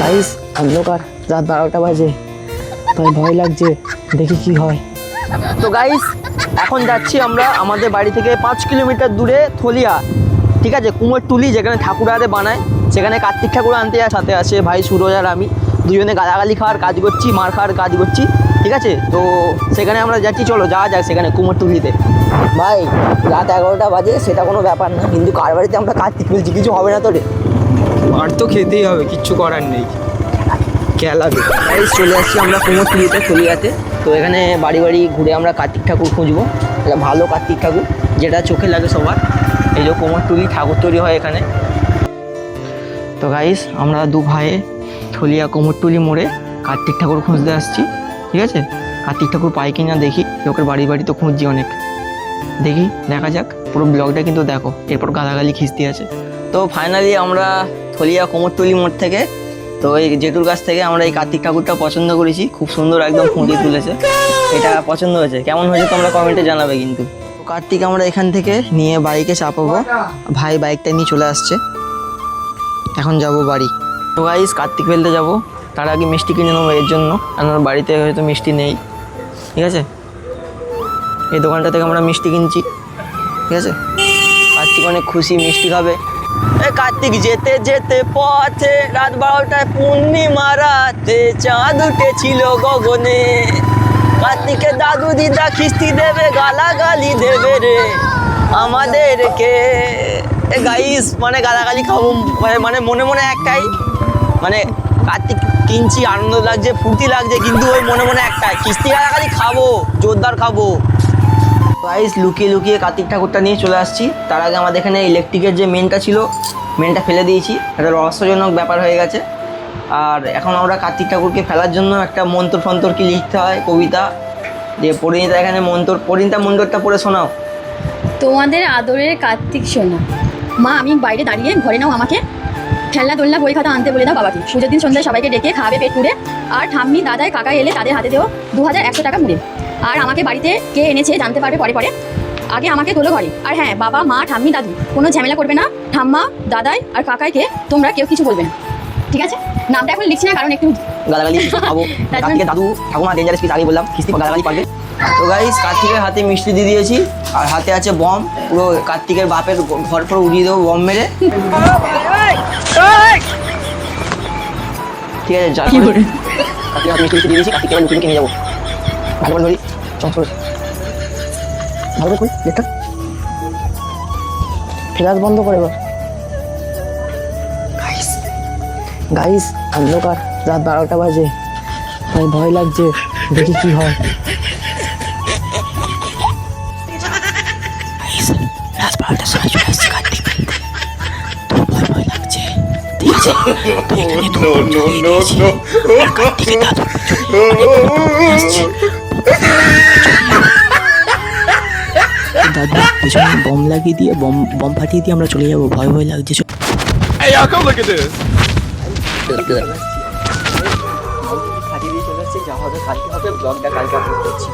Guys অন্ধকার। রাত বারোটা বাজে। তাই ভয় লাগছে, দেখি কি হয়। তো গাইস এখন যাচ্ছি আমরা আমাদের বাড়ি থেকে পাঁচ কিলোমিটার দূরে থলিয়া। ঠিক আছে, কুমোর কুমোরটুলি যেখানে ঠাকুর আরে বানায়, সেখানে কার্তিক ঠাকুর আনতে সাথে আছে ভাই সুরজ আর আমি। দুজনে গালাগালি খাওয়ার কাজ করছি, মার খাওয়ার কাজ করছি, ঠিক আছে? তো সেখানে আমরা যাচ্ছি, চলো যাওয়া যাক সেখানে কুমোর কুমোরটুলিতে ভাই, রাত এগারোটা বাজে, সেটা কোনো ব্যাপার না, কিন্তু কার বাড়িতে আমরা কার্তিক মিলছি কিছু হবে না তো রে। মার তো খেতেই হবে, কিচ্ছু করার নেই। খেলাবে। গাইস চলে আসছি আমরা কুমোরটুলিতে থলিয়াতে তো এখানে বাড়ি বাড়ি ঘুরে আমরা কার্তিক ঠাকুর খুঁজবো। একটা ভালো কার্তিক ঠাকুর, যেটা চোখে লাগে সবার। এই যে কুমোরটুলি ঠাকুর তৈরি হয় এখানে। তো গাইস আমরা দু ভাইয়ে থলিয়া কুমোরটুলি মোড়ে কার্তিক ঠাকুর খুঁজতে আসছি, ঠিক আছে? কার্তিক ঠাকুর পাই কি না দেখি, লোকের বাড়ি বাড়ি তো খুঁজছি অনেক। দেখি, দেখা যাক, পুরো ব্লগটা কিন্তু দেখো। এরপর গালাগালি খিস্তি আছে। তো ফাইনালি আমরা থলিয়া কুমোরটুলি মোড় থেকে তো এই জেঠুর কাছ থেকে আমরা এই কার্তিক ঠাকুরটা পছন্দ করেছি। খুব সুন্দর একদম ফুঁড়িয়ে তুলেছে। এটা পছন্দ হয়েছে। কেমন হয়েছে তোমরা কমেন্টে জানাবে কিন্তু। কার্তিক আমরা এখান থেকে নিয়ে বাইকে চাপাবো। ভাই বাইকটা নিয়ে চলে আসছে। এখন যাব বাড়ি। তো গাইস কার্তিক ফেলতে যাব। তার আগে মিষ্টি কিনে নেব এর জন্য। আমার বাড়িতে হয়তো মিষ্টি নেই। ঠিক আছে? এই দোকানটা থেকে আমরা মিষ্টি কিনছি। ঠিক আছে? কার্তিক অনেক খুশি মিষ্টি খাবে। কার্তিক যেতে যেতে পথে রাত বারোটায় পূর্ণিমা রাতে চাঁদ উঠেছিল গগনে। কার্তিকে দাদু দিদা খিস্তি দেবে, গালাগালি দেবে রে আমাদেরকে। গাইস মানে গালাগালি খাব, মানে- মানে মনে মনে একটাই মানে কার্তিক কিনছি আনন্দ লাগছে, ফুর্তি লাগছে, কিন্তু ওই মনে মনে একটাই কিস্তি গালাগালি খাব, জোরদার খাব। গাইস লুকিয়ে লুকিয়ে কার্তিক ঠাকুরটা নিয়ে চলে আসছি। তার আগে আমাদের এখানে ইলেকট্রিকের যে মেনটা ছিল মেনটা ফেলে দিয়েছি। একটা রহস্যজনক ব্যাপার হয়ে গেছে। আর এখন আমরা কার্তিক ঠাকুরকে ফেলার জন্য একটা মন্ত্র ফন্তর কি লিখতে হয়, কবিতা? দিয়ে পরিণীতা এখানে মন্ত্র পরিণীতা মন্ত্রটা পড়ে শোনাও। তোমাদের আদরের কার্তিক সোনা। মা, আমি বাইরে দাঁড়িয়ে ঘরে নাও আমাকে। খেলনা দোলনা, বই খাতা আনতে বলে দাও বাবাকে। পুজোর দিন সন্ধ্যায় সবাইকে ডেকে খাবে পেট পুড়ে। আর ঠাম্মি, দাদায় কাকা এলে তাদের হাতে দেও দু হাজার একশো টাকা মুড়ে। আর আমাকে বাড়িতে কে এনেছে জানতে পারবে পরে পরে। আগে আমাকে তোলো ঘরে। আর হ্যাঁ বাবা মা ঠাম্মি দাদু কোনো ঝামেলা করবে না। ঠাম্মা দাদাই আর কাকাইকে তোমরা কেউ কিছু বলবে না। ঠিক আছে? নামটা এখন লিখছি না কারণ একটু গালাগালি খাব। দাদু। ঠাকুমা ডেঞ্জারাস পিস আগে বললাম কিস্তি গালাগালি পারবে তো গাইস কার্তিকের হাতে মিষ্টি দিয়ে দিয়েছি আর হাতে আছে বম। পুরো কার্তিকের বাপের ঘর পর উড়িয়ে দেবো বম মেরে। ঠিক আছে যা কার্তিকের হাতে মিষ্টি মিষ্টি দিয়ে দিয়েছি লুকিয়ে নিয়ে যাব। ভালো ধরি চল চল। ভালো করে দেখটা ফ্ল্যাশ বন্ধ করে এবার। গাইস গাইস অন্ধকার। রাত বারোটা বাজে। তাই ভয় লাগছে দেখি কি হয়। রাত বারোটার সময় চলে আসছে কার্তিক। ফেলতে তো ভয় ভয় লাগছে। ঠিক আছে? তো এখানে তো কার্তিকের দাদু দাদু পেছনে বম লাগিয়ে দিয়ে বম বম ফাটিয়ে দিয়ে আমরা চলে যাব ভয় ভয় লাগছে. ফাটিয়ে দিয়ে চলে যা হবে কালকে হবে ব্লগটা কালকে আপলোড করছি